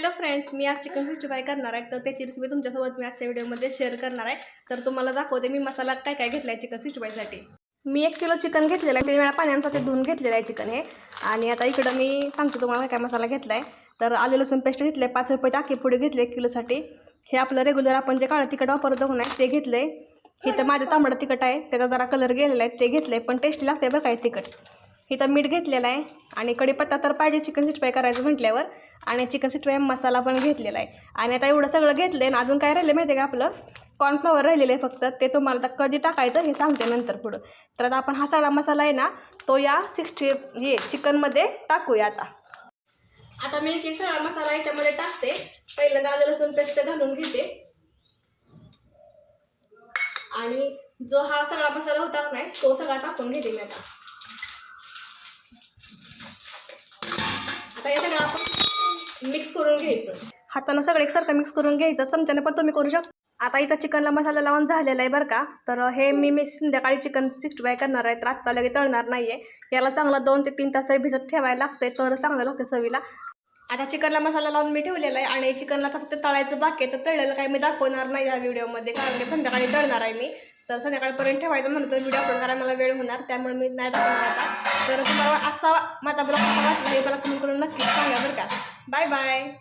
Hello friends मी आज chicken sixty five करणार आहे. तर त्याची रेसिपी तुमच्यासोबत मी आजच्या व्हिडिओमध्ये शेअर करणार आहे. तर तुम्हाला दाखवते मी मसाला काय काय घेतला आहे चिकन सिक्स्टी फायसाठी मी एक किलो चिकन घेतलेलं आहे. तीन वेळा पाण्यासाठी धुवून घेतलेलं आहे चिकन हे. आणि आता इकडं मी सांगते तुम्हाला काय काय मसाला घेतला आहे तर आले लसूण पेस्ट घेतले पाच रुपये आखी पुढे घेतले एक किलोसाठी हे आपलं रेग्युलर आपण जे काळं तिखट वापरतो नाही ते घेतलं आहे हे तर माझं तांबडं तिखट आहे. त्याचा जरा कलर गेलेला आहे ते घेतलं आहे पण टेस्टी लागते बरं काय तिखट. इथं मीठ घेतलेलं आहे आणि कढीपत्ता तर पाहिजे चिकन सिक्स्टी करायचं म्हटल्यावर. आणि चिकन सिक्स्टी मसाला पण घेतलेला आहे. आणि आता एवढं सगळं घेतलं आहे अजून काय राहिलं माहिती आहे का आपलं? कॉर्नफ्लॉवर राहिलेलं आहे फक्त. ते तुम्हाला आता कधी टाकायचं हे सांगते नंतर पुढं. तर आता आपण हा सगळा मसाला आहे ना तो या सिक्स्टी हे चिकनमध्ये टाकूया आता. आता मी एक सगळा मसाला याच्यामध्ये टाकते. पहिल्यांदा आलं लसूण पेस्ट घालून घेते. आणि जो हा सगळा मसाला होता नाही तो सगळा टाकून घेते मी आता. आता हे सगळं आपण मिक्स करून घ्यायचं. हातानं सगळं एकसारखं मिक्स करून घ्यायचं. चमच्याने पण तुम्ही करू शकता. आता इथं चिकनला मसाला लावून झालेला आहे बरं का. तर हे मी मी संध्याकाळी चिकन सिक्स्टी फाय करणार आहे. तर आत्ता लगेच तळणार नाही आहे याला चांगला दोन ते तीन तास तरी भिजत ठेवायला लागते तर चांगलं लागते चवीला. आता चिकनला मसाला लावून मी ठेवलेला आहे. आणि चिकनला फक्त तळायचं बाकी आहे. तर तळलेलं काही मी दाखवणार नाही या व्हिडिओमध्ये. कारण की संध्याकाळी तळणार आहे मी. तर संध्याकाळपर्यंत ठेवायचं म्हणलं तर व्हिडिओ अपलोड करायला मला वेळ होणार. त्यामुळे मी नाही दाखवणार आता. Warahmatullahi wabarakatuh. Assalamualaikum warahmatullahi wabarakatuh. Bye. Bye.